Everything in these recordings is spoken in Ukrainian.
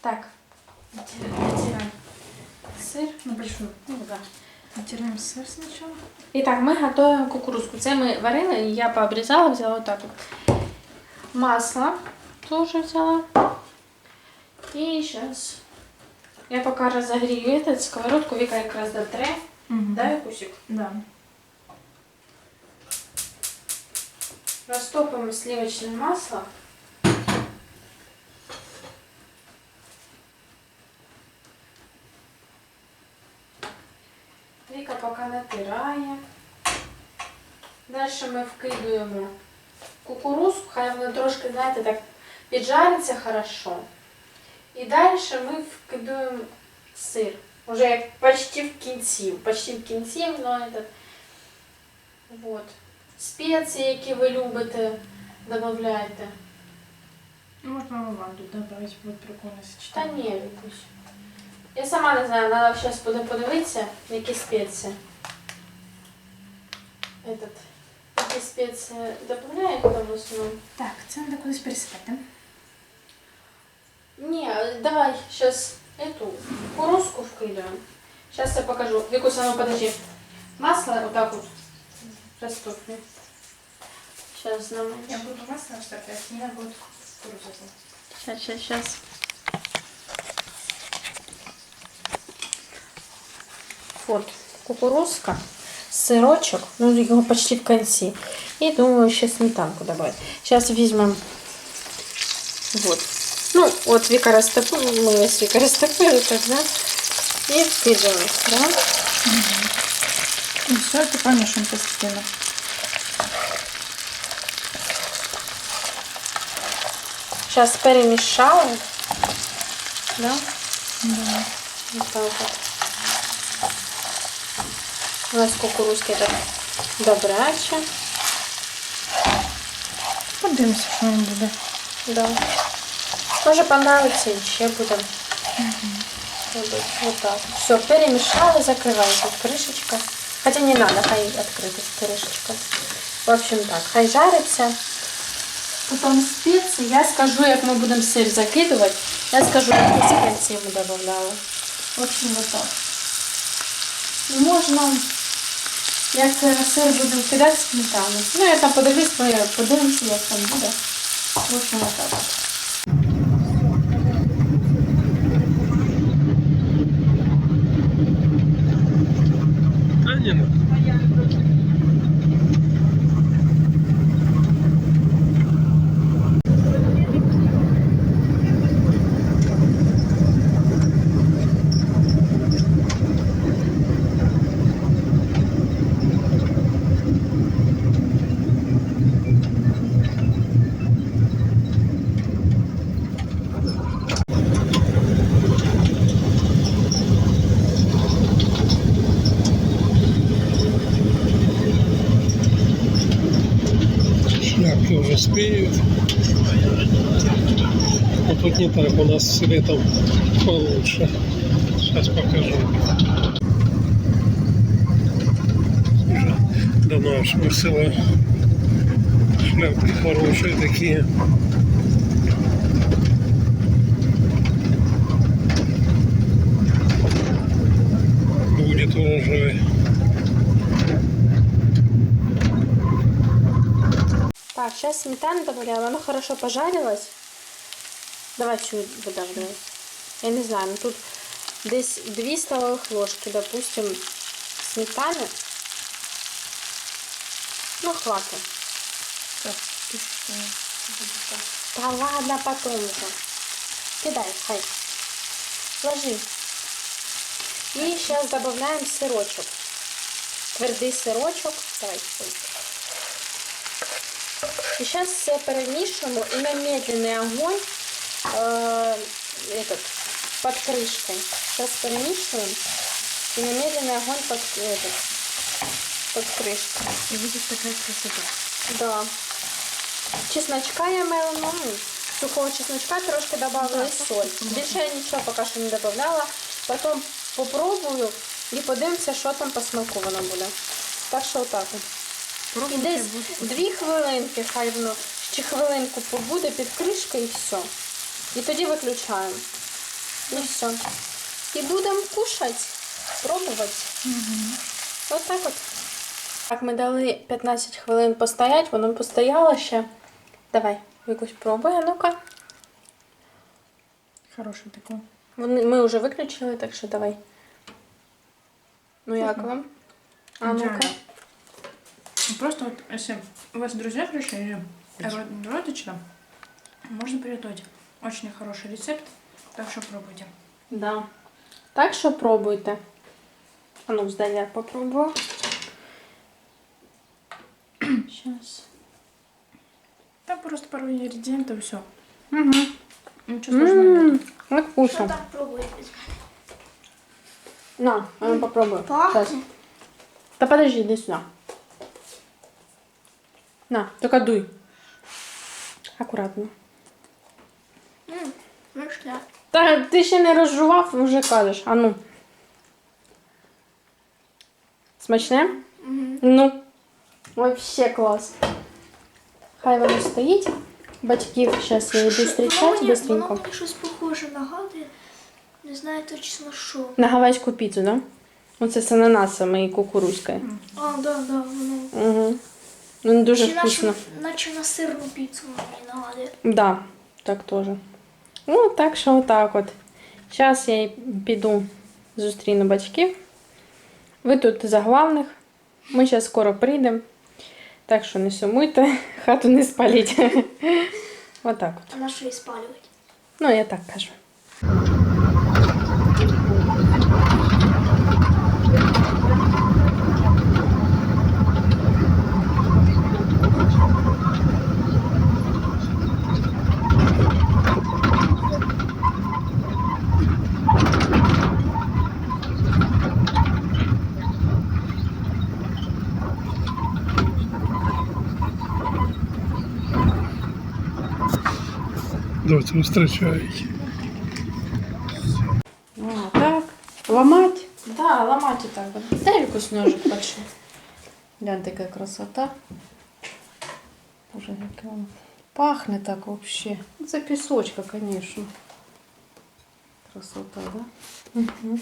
Так, натираем сыр. На большую. Ну, да. Натираем сыр сначала. Итак, мы готовим кукурузку. Це ми варили, і я пообрізала, взяла вот так вот. Масло тоже взяла. И сейчас я пока разогрею этот сковородку, Вика якраз дотре. Да, Викусик? Да. Растопим сливочное масло. Натирає. Далі ми вкидуємо кукурузку, хай вона трошки, знаєте, так піджариться хорошо. І далі ми вкидуємо сир. Уже як почти в кінці. Почти в кінці, но этот. Вот. Спеції, які ви любите, додавайте. Можно лаванду добавить, будет прикольно Та сочетание. ні, Вікусь. Я сама не знаю, треба зараз буде подивитися, які спеції. Этот. Які спеції додають там в основному. Так, це треба кудись пересипати, да? Ні, давай зараз эту кукурузку вкидаємо. Сейчас я покажу. Викусь, а ну подожди. Масло вот так вот растопли. Сейчас нам... Я буду масло растопить, Нина будет кукурузу. Сейчас, сейчас, сейчас. Вот, кукурузка, сырочек, ну его почти в конце. И думаю, сейчас сметанку добавить. Сейчас возьмем, вот. Ну, вот Вика растопила, мы с Викой растопили, так, да? И вкидываем, да? И все это помешаем постепенно. Сейчас перемешала, да? Да. Вот так вот. У нас кукурузки так добряче. Подивимося, що воно буде. Да. Може понравится еще будем. робити. Вот так. Все, перемешала, закрываем тут крышечка. Хотя не надо, хай открыта крышечка. В общем так, хай жарится. Потом специи. Я скажу, як ми будемо сир закидувати. Я скажу, які спеції ми додавали. В общем, вот так. Можна, як сир буде кидати сметану. Ну, я там подивлюсь, подивлюся, як там буде. В общем, вот Но тут не так, у нас с летом получше. Сейчас покажу. Уже давно аж высыла. Шляпки хорошие такие. Будет урожай. сейчас сметану добавляем. Оно хорошо пожарилось. Давай чуть выдавливай. Я не знаю, ну тут десь 2 столовых ложки, допустим, сметаны. Ну, хватит. Так, тысячу. Да ладно, потом уже. Кидай, хай. Ложи. И сейчас добавляем сырочек. Твердый сырочек. Давай, ой. И сейчас все перемешиваем и на медленный огонь э, этот, под крышкой. Сейчас перемешиваем и на медленный огонь под, этот, под крышкой. И будет такая красота. Да. Чесночка я мила, ну, сухого чесночка трошки добавила і соль. Більше я нічого поки що не додавала. Потім попробую і подивимося, що там по смаку воно буде. Так що отак. І Пробуйте, десь будет дві хвилинки, хай воно ще хвилинку побуде під кришкою і все. І тоді виключаємо. Ну все. І будемо кушати, пробувати. Ось так от. Так, ми дали 15 хвилин постоять, воно постояло ще. Давай, якусь пробуй, а ну-ка. Хороший такой. Вони- Ми вже виключили, так що давай. Ну як вам? А ну-ка. Идеально. Ну, Просто вот, если у вас друзья пришли или род- родичи, можно приготовить. Очень хороший рецепт, так что пробуйте. Да. Так що пробуйте. А ну, здай я попробую. Сейчас. Там просто пару ингредиентов и все. Угу. Ничего сложного нет. Як Що вкусно. так пробуєте? На, а ну попробуй. Пахне. Щас. Та подожди, иди сюда. На, только дуй. Аккуратно. М, Смачне. Та ти ще не розжував, вже кажеш. А ну. Смачне? Ну. Вообще клас. Хай воно стоїть. Батьків зараз я йду зустрічати мені- Воно мені щось похоже нагадує. Не знаю точно що. На гавайську піцу, да? Оце з ананасами і кукурузкою. А, да, да, воно. Угу. Ну, дуже Чи вкусно. наче, наче на сирну піцу мені нагадує. Да, так теж. Ну, так що отак от. Зараз я й піду зустріну батьків. Ви тут за главних. Ми зараз скоро прийдемо. Так що не сумуйте, хату не спаліть. Отак от. А на що її спалювати? Ну, я так кажу. Доцю зустрічають. О, так. Ломать? Да, ломать и так. вот. Дай якийсь ножик большой. Гляньте, яка красота. Боже, яке воно пахне так вообще. Це пісочка, конечно. Красота, да? Угу.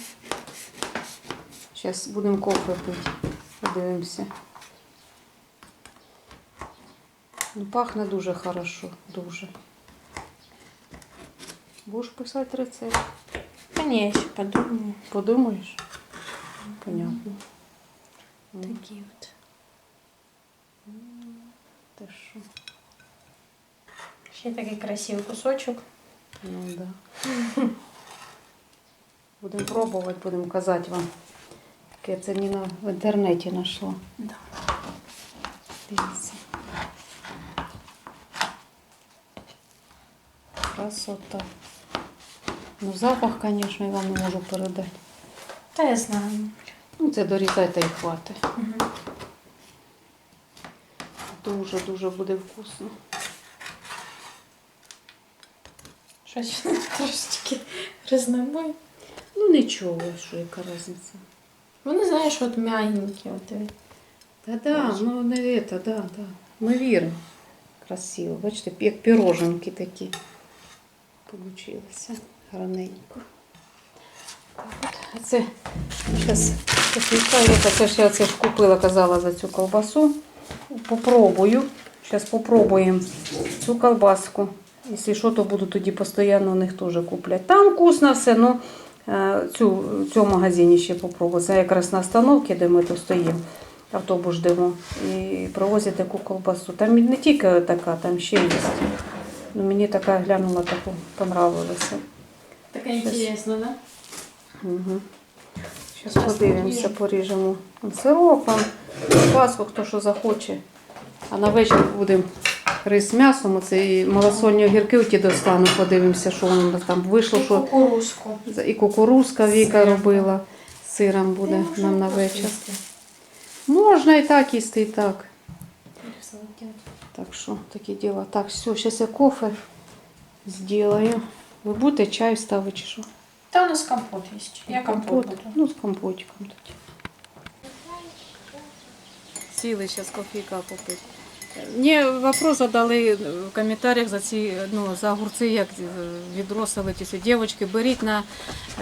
Сейчас будемо кофе пити. Подивимося. Ну, пахне дуже хорошо, дуже. Будеш писати рецепт? Та ні, я ще подумаю. Подумаєш? Понятно. Такі от. Та що? Ще такий красивий кусочок. Ну да. Будемо пробувати, будемо казати вам. Яке це не на, в інтернеті знайшла. Да. Дивіться. Красота. Ну, запах, звісно, я вам не можу передати. Да, я знаю. Ну, це дорізайте і хватить. Дуже-дуже буде вкусно. Щось трошечки різнобой. Ну нічого, що яка різниця. Вони, знаєш, от м'ягенькі. От, Та да, ну не це, да, да. Ми віримо. Красиво. Бачите, як піроженки такі. Получилося. Гарненько. Це зараз посмікаю. Це ж я це ж купила, казала за цю колбасу. Попробую. Зараз попробуємо цю колбаску. Якщо що, то буду тоді постійно у них теж купляти. Там вкусно все, ну е, цю, в цьому магазині ще попробую. Це якраз на остановці, де ми тут стоїмо. Автобус ждемо і привозять таку колбасу. Там не тільки така, там ще є. Ну, мені така глянула, таку понравилася. Така інтересна, да? Угу. Зараз подивимося, поріжемо сирок, вам, колбаску, хто що захоче. А на вечір будемо рис з м'ясом, оце і малосольні огірки ті достану, подивимося, що воно там вийшло, що Кукурузку. і кукурузка Віка Сиром. робила. Сиром буде Я можу нам на вечір. Можна і так їсти, і так. Так що такі діла. Так, все, зараз я кофе зроблю. Ви будете чай ставити чи що? Та у нас компот є. Я компот буду. Ну, з компотиком тоді. Сіли зараз кофійка попити. Мені вопрос задали в коментарях за ці ну, за огурці, як е, відро солити. Ці Дівчатки, беріть на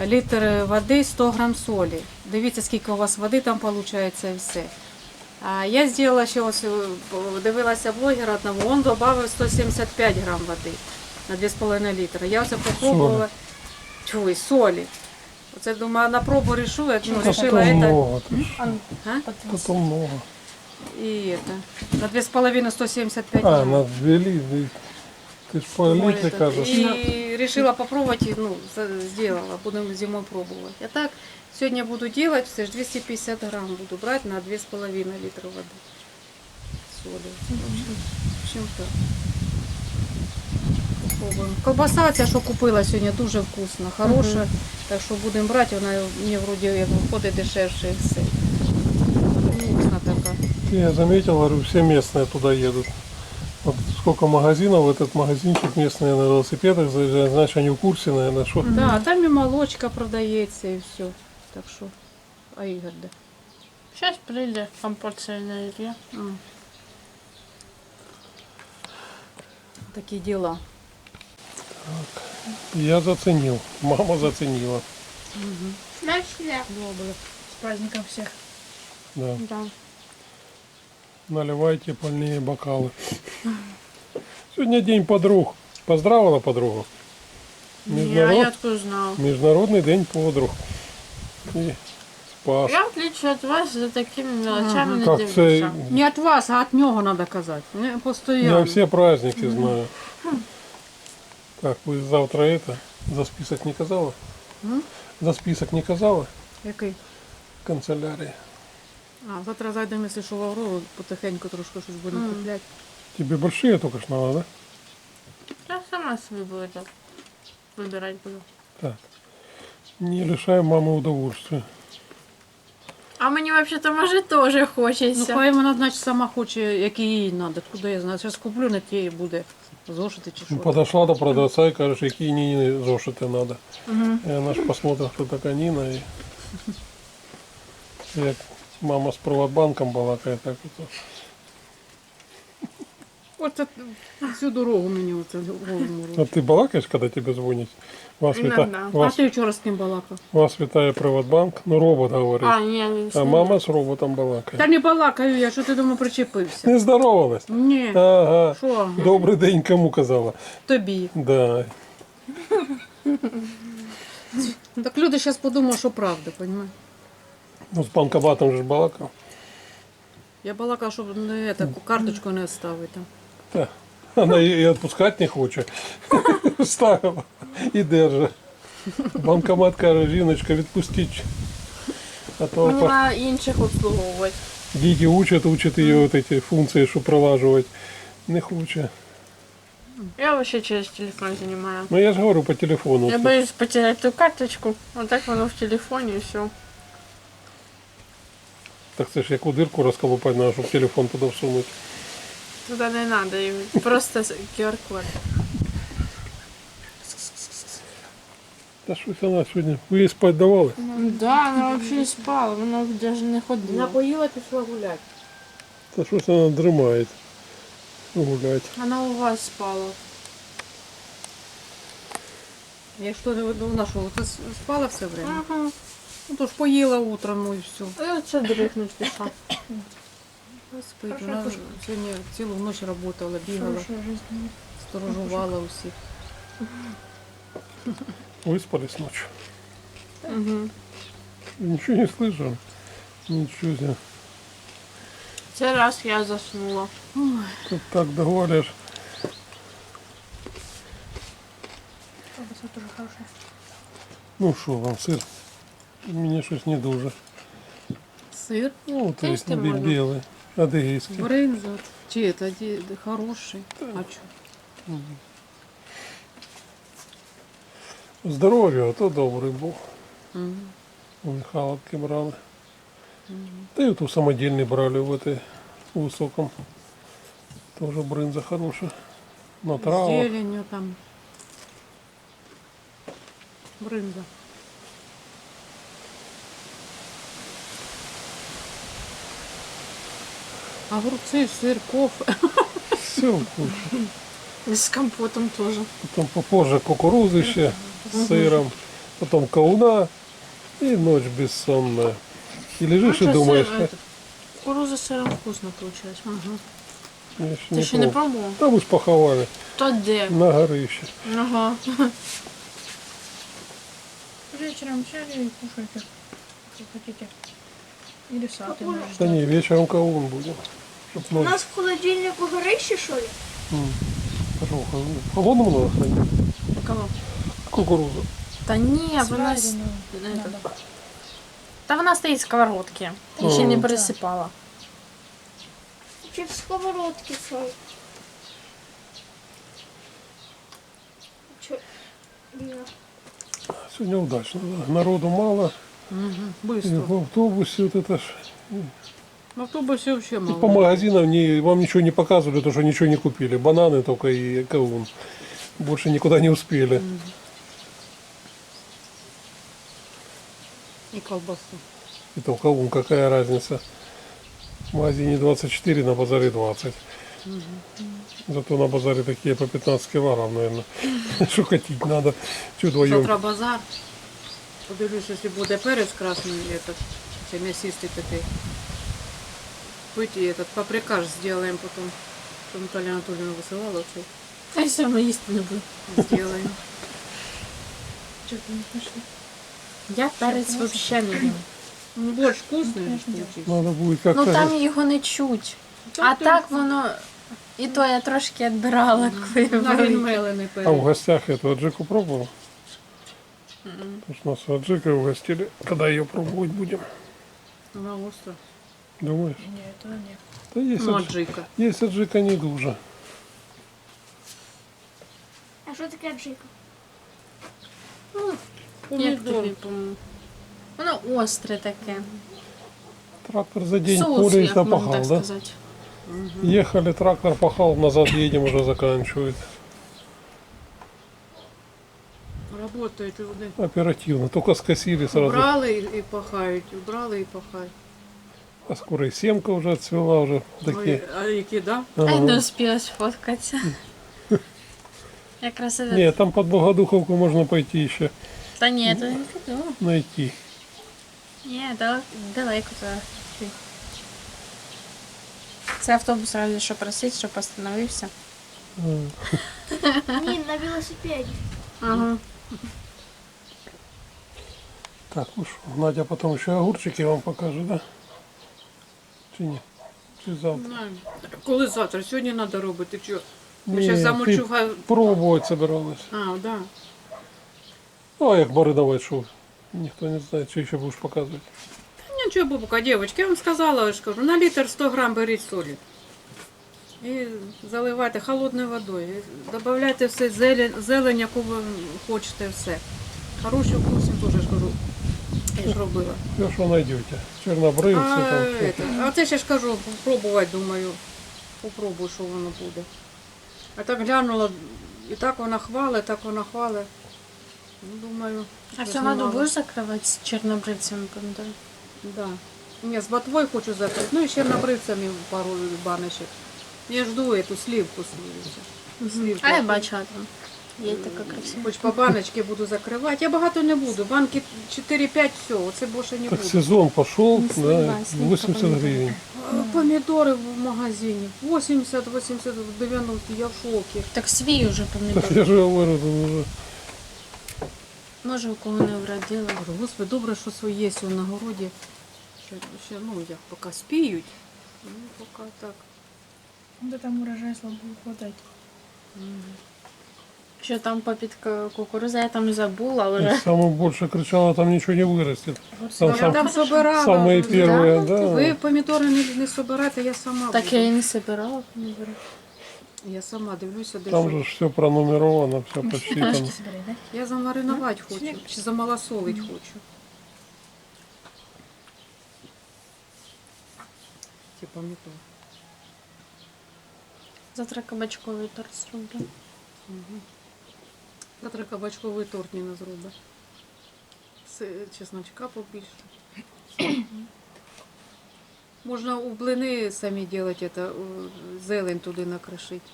літр води 100 грам солі. Дивіться, скільки у вас води там виходить і все. А я зробила ще ось, е, дивилася блогера одного, він додав 175 грам води на 2,5 літра. Я це попробувала. Чуй, солі. Оце думаю, на пробу рішу, як ну, решила Потом это. много. А? Потом много. И это. На 2,5 175 А, грамм. на две литра. Ты ж по Ой, литре это. кажешь. И решила попробовать, и, ну, за- сделала. Будем зимой пробовать. А так, сегодня буду делать, все же 250 грамм буду брать на 2,5 литра воды. Соли. В общем, в общем так. Попробуємо. Колбаса ця, що купила сьогодні, дуже вкусна, хороша. Так що будемо брати, вона мені вроді як виходить дешевше і все. Вкусна така. Я заметил, говорю, все местные туда едут. Вот сколько магазинов, этот магазинчик местные на велосипедах заезжают, значит, они в курсе, наверное, что. Да, там і молочка продається, і все. Так що, а Ігор де? Сейчас прийде компот сильний є. А. Такі діла. Я заценил, мама заценила. Добре. З праздником всіх. Да. Да. Наливайте больные бокалы. Сегодня день подруг. Поздравила подругу. Ні, а Международ- я откуда знав. Международный день подруг. И спас. Я в отличие от вас за такими мелочами не Как дивлюся. це Не від вас, а від нього треба казати. Не Я постійно. все праздники знаю. Так, вы завтра это за список не казала? М? За список не казала? Який? Канцелярии. А, завтра зайдемо, якщо що в Аврору, потихеньку трошки щось будемо купляти. Тебе большие только ж надо, да? Я сама собі буду так вибирати буду. Так. Не лишай мамы удовольствия. А мені взагалі-то може теж Ну, хочеться. хай вона, значить, сама хоче, які їй треба. Куди я знаю. Зараз куплю, на тієї буде зошити чи що. Ну, Подошла до продавца и каже, какие Нине зошиты надо. И она ж посмотрит, кто такая Нина. И... Як мама с приватбанком балакает, так вот. Оце всю дорогу мені оце голову А ты балакаешь, когда тебе звонят? Вас, Иногда. вита... А вас, ти вчора з ким балакав? вас вітає Приватбанк, ну робот говорить. А, ні, не А мама з роботом балакає. Та не балакаю я, що ти думаю, причепився? Не здоровалась? Ні. Ага. Що? Добрий день кому казала? Тобі. Да. Так люди зараз подумають, що правда, розумієш? Ну з банкоматом же ж балакав. Я балакав, щоб не таку карточку не ставити. Вона і відпускати не хоче. Ставила і держить. Банкомат каже, жіночка, відпустіть. А то Мені по- інших обслуговувати. діти учать, учать її от ці функції, що прилажувати. Не хоче. Я вообще через телефон занимаю. Ну я ж говорю по телефону. Я боюсь потерять ту карточку. Вот так воно в телефоне и все. Так це ж яку дирку розколупати надо, щоб телефон туди всунути. Туда не надо, просто QR-код. Та щось вона сьогодні. Ви їй спать давали? Да, она вообще не спала, она даже не ходила. Напоїла, пішла гуляти. Та щось вона дрімає. Гулять. Она у вас спала. Я що не вона що, ти спала все время? Ага. Ну то ж поїла утром, ну і все. Я вот сюда дрыхнуть пішла. Спить. Хорошо, Вона сьогодні цілу ніч працювала, бігала, Хорошая жизнь. сторожувала усіх. Выспались ночью. Угу. Ничего не слышал. Ничего себе. Цей раз я заснула. Тут так договоришь. Колбаса тоже хорошая. Ну що вам, сир? Мені щось не дуже. Сир, Ну, то есть можна. Білий, адигейський. бринза. Чи це ді- хороший? А що? Здоров'я, а то добрий був. Мгм. Вон халатки брали. Та й ту самодільний брали в этой високом. Тоже бринза хороша. На травах. зеленью там. Бринза. Огурцы, сыр, кофе. Все вкусно. С компотом тоже. Потом попозже кукурузы еще с сыром. Потом кауна и ночь бессонная. И лежишь и думаешь, «Э, Кукуруза з сиром вкусно получилось. Ага. я еще Ти не ще не пробував? Там уж поховали То де? на горище. Ага. Вечером сели и кушайте, что хотите. Или сад Папуля. иногда. Да не, вечером каун будем. Чтоб У ночь нас в холодильнику горище, що ли? хорошо, в холодном надо хранить. Кого? Кукурузу. Та ні, вона... с- Сварено. это- Надо. Та вона стоїть в сковородці. Я ще не пересипала. Чи в сковородці, що ли? Чи... Ні. Сегодня удачно, да. Народу мало. Быстро. в автобусе вот это ж. В автобусе вообще мало. по магазинам не, вам ничего не показывали, потому что ничего не купили. Бананы только и каун. Больше никуда не успели. И колбасу. И там каун, какая разница. В магазине 24, на базаре 20. Зато на базаре такие по 15 килограмм, наверное. Что хотеть надо. Что вдвоем? Завтра базар. Подивлюсь, якщо буде перець красний, этот, чи м'ясистий такий. Пойти этот паприкаш сделаем потом. Что Наталья Анатольевна высылала, цей. Та все одно їсти не буду. Сделаем. Чё ты не пошли? Я перець взагалі не їм. Ну, борщ вкусный. же получился. Надо будет как-то... Ну там його не чуть. А так воно. І то я трошки відбирала, коли На варила. відмелений А в перець. гостях эту аджику пробовал? Потому что нас аджика угостили. Когда ее пробовать будем? Вона остра. Думаешь? Не, этого нет. Да есть, Ну, адж- аджика. есть аджика не дуже. А що таке джика? Як Помідор. тобі, по-моєму? Воно остре таке. Трактор за день Соус, поле як можна запахал, так да? сказати. Ехали, трактор пахал, назад едем, уже заканчивает. Работають люди. Оперативно. Только скосили сразу. Убрали і і пахають, убрали і пахають. А скоро и семка уже отцвела, уже Ой, такие. а які, да? Ай, не успіла сфоткатися. Якраз это... Нет, там под Богодуховку можно пойти еще Та ні, то не піду. найти. Ні, дал- далеко йти. Це автобус разве що просить, щоб остановився. Ні, на велосипеді. Ага. Так, ну что, Надя потом еще огурчики вам покажет, да? Чи ні? Чи завтра? Коли завтра? Сьогодні треба робити. Чого? Ми ти замочу. хай- собиралась. А, да. Ну, а як маринувати, що ніхто не знає, чи ще будеш показувати. Нічого, бабука, дівчатки, я вам сказала, я ж кажу, на літр 100 грам беріть солі. І заливайте холодною водою. І Добавляйте все зелень, зелень, яку ви хочете, все. Хороші вкусні теж ж кажу. Я ж робила. Що знайдете. Чорнобривці, А, там. а це ще ж кажу, пробувати, думаю. Попробую, що воно буде. А так глянула, і так вона хвалить, так вона хвалить. Ну, думаю. А цю воду будеш закривати з чорнобривцями, пам'ятаю? Да. Ні, з ботвою хочу закрити. Ну і ще набривцями пару баночок. Я жду эту сливку. Сливку. А я бачила там. Є така красива. Хоч по баночці буду закривати. Я багато не буду. Банки 4-5 все, оце більше не Так буду. сезон пошел, да, 80 помидор. гривень. Помідори в магазині. 80, 80, 90, я в шокі. Так свій уже Так помідор. я же говорю, там уже. Може, у кого не вродила. Кажу, Господи, добре, що своє є на городі. Ще, ще, ну, як поки спіють. Ну, поки так. Да там урожай слабо хватать. Що там попід ка- кукуруза, я там забула И вже. самое больше кричала, там ничего не вырастет. Там, Я сам- там собирала. самые первые, да. Ви помідори не, не собирайте, я сама Так буду. я і не собирала помідори. Я сама дивлюся, де Там що. же все пронумеровано, все почти там. Собирай, да? Я замаринувати хочу, чи замалосолить хочу. Ті помідори. Завтра кабачковий торт зроблю. Завтра кабачковий торт не зробить. З чесночка побільше. Можна у блини самі робити, це, зелень туди накришити.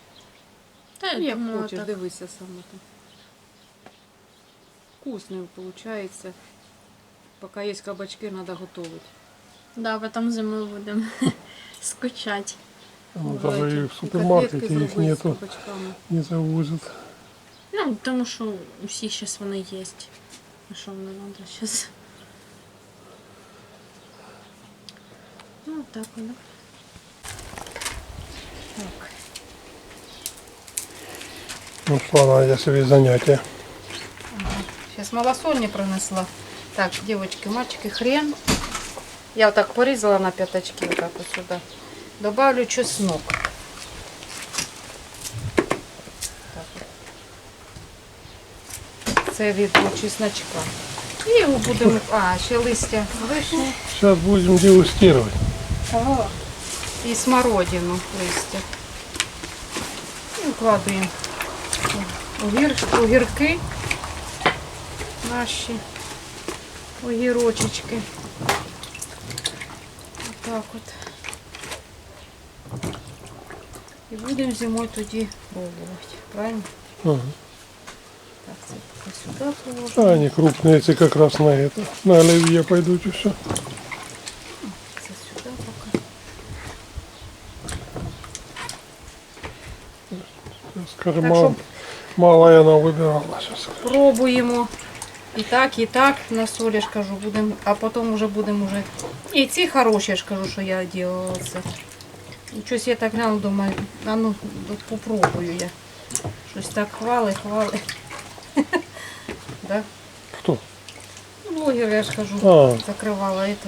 Та Ну, як думаю, хочеш, так. дивися саме там. Вкусним виходить. Поки є кабачки, треба готувати. Да, потом зимою будемо скучати. Ну, Можна даже и ці в супермаркете котлетки их зробити з нету, кабачками. не завозят. Ну, тому що усі зараз вони є. А що воно треба зараз? Ну, так воно. Так. Ну, шла Надя себе занятия. Сейчас малосольні принесла. Так, девочки, мальчики, хрен. Я вот так порізала на п'ятачки, вот так вот сюда. Добавлю чеснок. Це від чесночка. І його будемо. А, ще листя вишні Сейчас будем дегустировать. і смородину листя. І вкладуємо огір, огірки наші огірочечки. Отак от. будемо зимою тоді пробувати. Правильно? Ага. Так, це поки сюди положимо. А они крупные, эти как раз на это. На оливье пойдут и все. Це сюди поки. Скажем, Так, мало, чтоб- мало я она выбирала сейчас. Пробуємо. І так, і так на солі я ж кажу, будемо, а потім вже будемо вже. І ці хороші, я ж кажу, що я робила це. І щось я так гляну, думаю, а ну попробую я. Щось так хвали, хвали. Да? Ну, Блогер, я ж кажу, А. закривала это.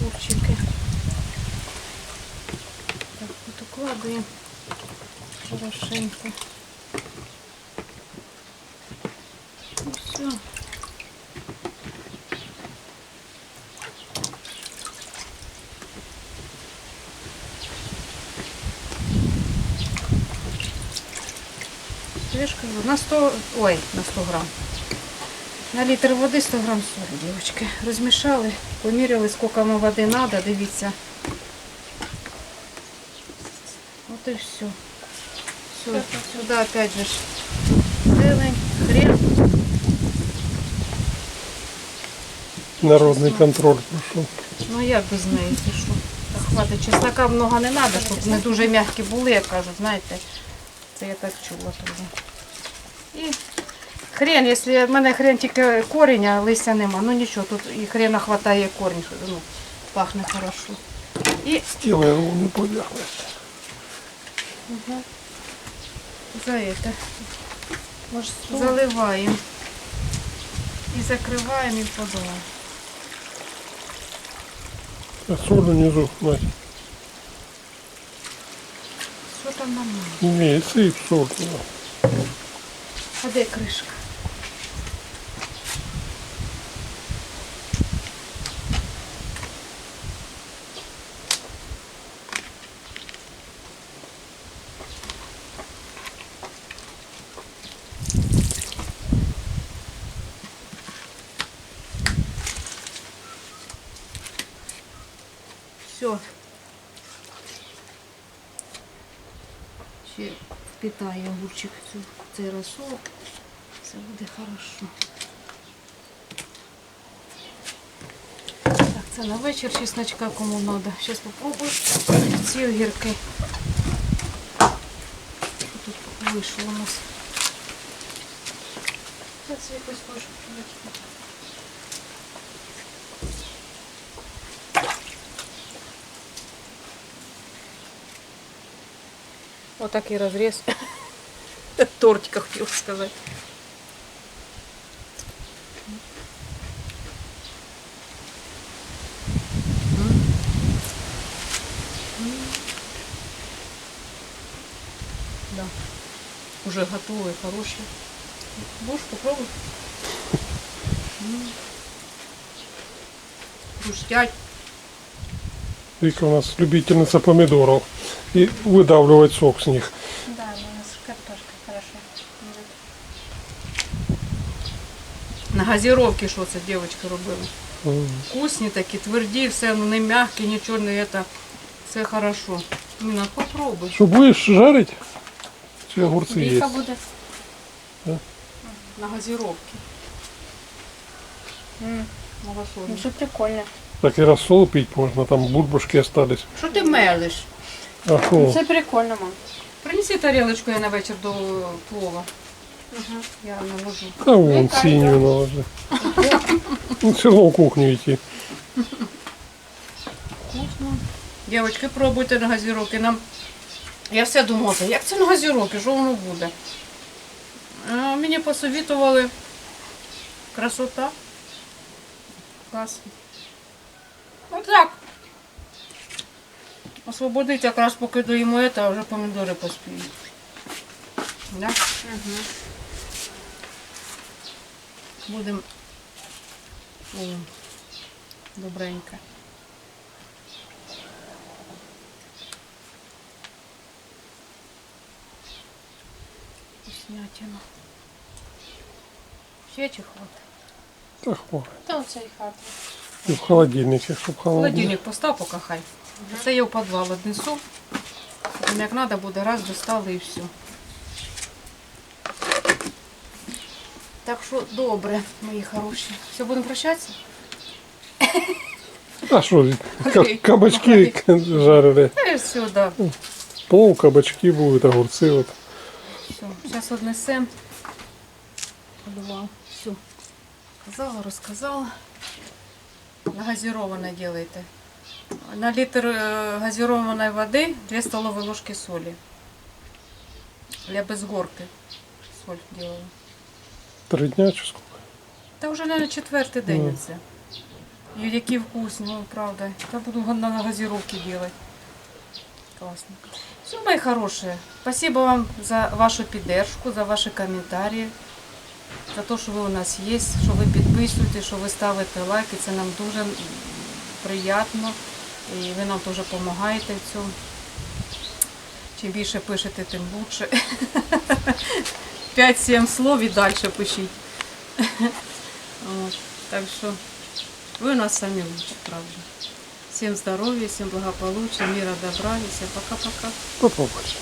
Огурчики. Так, вот укладываем хорошенько. Ну все. Я ж кажу, на 100, ой, на 100 грам. На літр води 100 грам солі, дівчатки. Розмішали, поміряли, скільки вам води треба, дивіться. От і все. Все, сюди опять же зелень, хрен. Народный контроль пошел. Ну як без неї, що? Хватить. Чеснока много не треба, щоб не дуже м'які були, як кажуть, знаєте. Це я так чула теж. І хрен, якщо в мене хрен тільки корінь, а листя нема, ну нічого, тут і хрена хватає корінь, що, ну, пахне хорошо. І Сделай ровную поверхность. за это заливаємо. І закриваємо і подаваємо. А соль внизу, Надя. Що там нам надо? Не, сыпь соль. А де кришка? Все. Ще впитає огурчик цю, цей розсол. Все буде хорошо. Так, це на вечір чесночка кому треба. Зараз попробую ці огірки. Тут вийшло у нас? Це якось ложку викинути. Вот такий разрез тортика, хотел сказать. Да. Уже готовые, хорошие. Будешь попробуй. М. Хрустять. Вика у нас любительница помидоров. И выдавливать сок с них. Газіровки, що це дівчатки робили. Вкусні такі, тверді, все ну, не м'які, нічого не це. Все хорошо. Ніна, попробуй. Что, будешь жарить? Чи огурцы Бійка есть? буде. На газіровки. М, Малосольні. Ну, все прикольно. Так и рассол пить можно, там бульбашки остались. Що ти мелиш? А Ну? Це прикольно, мам. Принеси тарілочку я на вечір до плова. Я наложу. А вон синюю наложи. Ну, все равно в кухню идти. Вкусно. Дівчатки, пробуйте на газіровки. Нам... Я все думала, як це на газіровки, що воно буде? А, мені посовітували. Красота. Класно. Ну так. Освободить якраз поки доїмо це, а вже помідори поспіють. Да? Угу. Будемо добренько. Вкуснятина. Ще чи хватить? Так, хватит. Та оцей хат. И в холодильнике, чтобы холодно. Холодильник постав поки хай. Це я в підвал однесу. Потім як треба буде, раз достали і все. Так що добре, мої хороші. Все, будемо прощатися? А что, Окей. кабачки жарили. Та і все, да. Плов, кабачки будут, огурцы вот. Все, зараз однесемо. Два. Все. Сказала, розказала. Газированное делайте. На литр э, газированной воды 2 столовые ложки соли. Я без горки соль делаю. Три дня, чи сколько? Та вже, наверное, четвертий день це. І які вкусні, ну правда. Я буду на газировке делать. Классно. Все, мои хорошие. Спасибо вам за вашу піддержку, за ваші коментарі, за те, що ви у нас є, що ви підписуєте, що ви ставите лайки. Це нам дуже приємно. І ви нам теж допомагаєте в цьому. Чим більше пишете, тим лучше. 5-7 слов і далі пишіть. От, так що ви у нас самі лучше, правда. Всім здоров'я, всім благополуччя, мира, добра і пока-пока. Попробуйте.